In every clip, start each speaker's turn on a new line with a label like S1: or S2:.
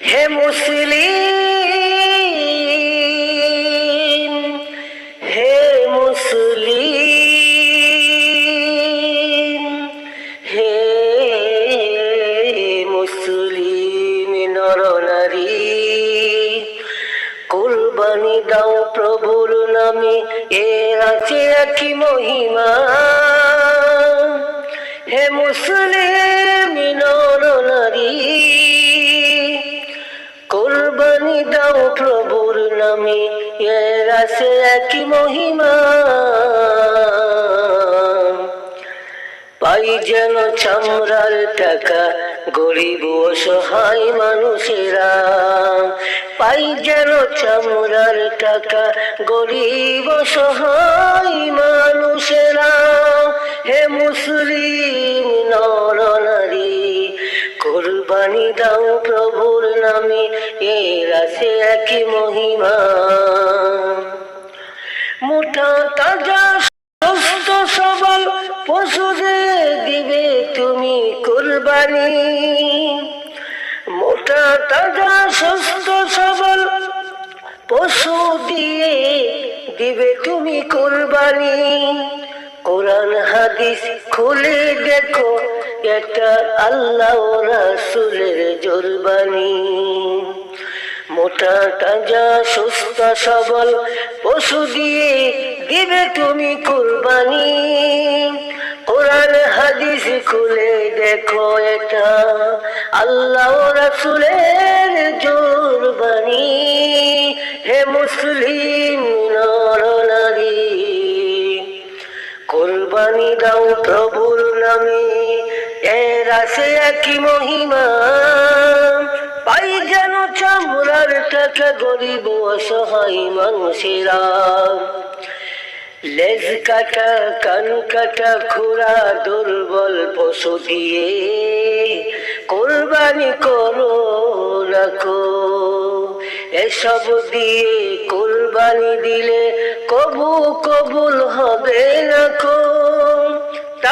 S1: হে মুসলিম হে মুসলিম হে মুসলিম নরনারী কুরবানি দাও প্রভুর নামে এর আছে একই মহিমা। প্রভুর নামে এর আছে একই মহিমা। পাই যেন চামড়ার টাকা, গরিব অসহায় মানুষেরা। পাই যেন চামড়ার টাকা, গরিব অসহায় মানুষেরা। হে মুসলিম নর কোরবানি দাও প্রভুর নামে, এর আছে একই মহিমা। মোটা তাজা সুস্থ সবল পশুদের দিবে তুমি কোরবানি। মোটা তাজা সুস্থ সবল, পশু দিয়ে দিবে তুমি কোরবানি। কোরআন হাদিস খুলে দেখো এটা আল্লাহ রাসুলের জোরবানি। মোটা তাজা, সুস্থ, সবল পশু দিয়ে দিবে তুমি কুরবানি। কোরআন, হাদিস খুলে দেখো এটা আল্লাহ রাসুলের জোরবানি। হে মুসলিম, নর নারী, কোরবানি দাও প্রভুর নামে। আছে একই মহিমা। পাই যেন চামড়ার টাকা গরিব অসহায় মানুষেরা। লেজ কাটা, কান কাটা খোরা দুর্বল পশু দিয়ে কোরবানি করো, রাখো। এসব দিয়ে কোরবানি দিলে কবু কবুল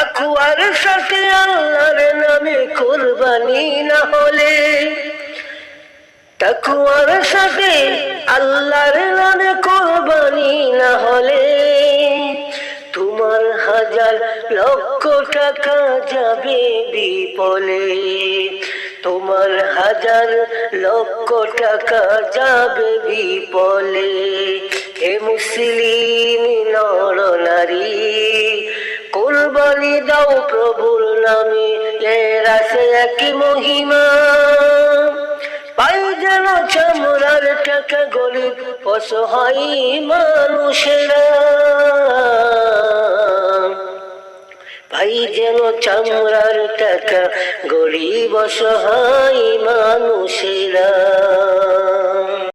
S1: তাকুয়ার সাথে আল্লাহর নামে কোরবানি না হলে, তাকুয়ার সাথে আল্লাহর নামে কোরবানি না হলে তোমার হাজার লক্ষ টাকা যাবে বিপলে, তোমার হাজার লক্ষ টাকা যাবে বিপলে। হে মুসলিম নর নারী কোরবানি দাও প্রভুর নামে। এর আছে একই মহিমা। পাই যেন চামড়ার টাকা গরিব অসহায় মানুষেরা। পাই যেন চামড়ার টাকা গরিব অসহায় মানুষেরা।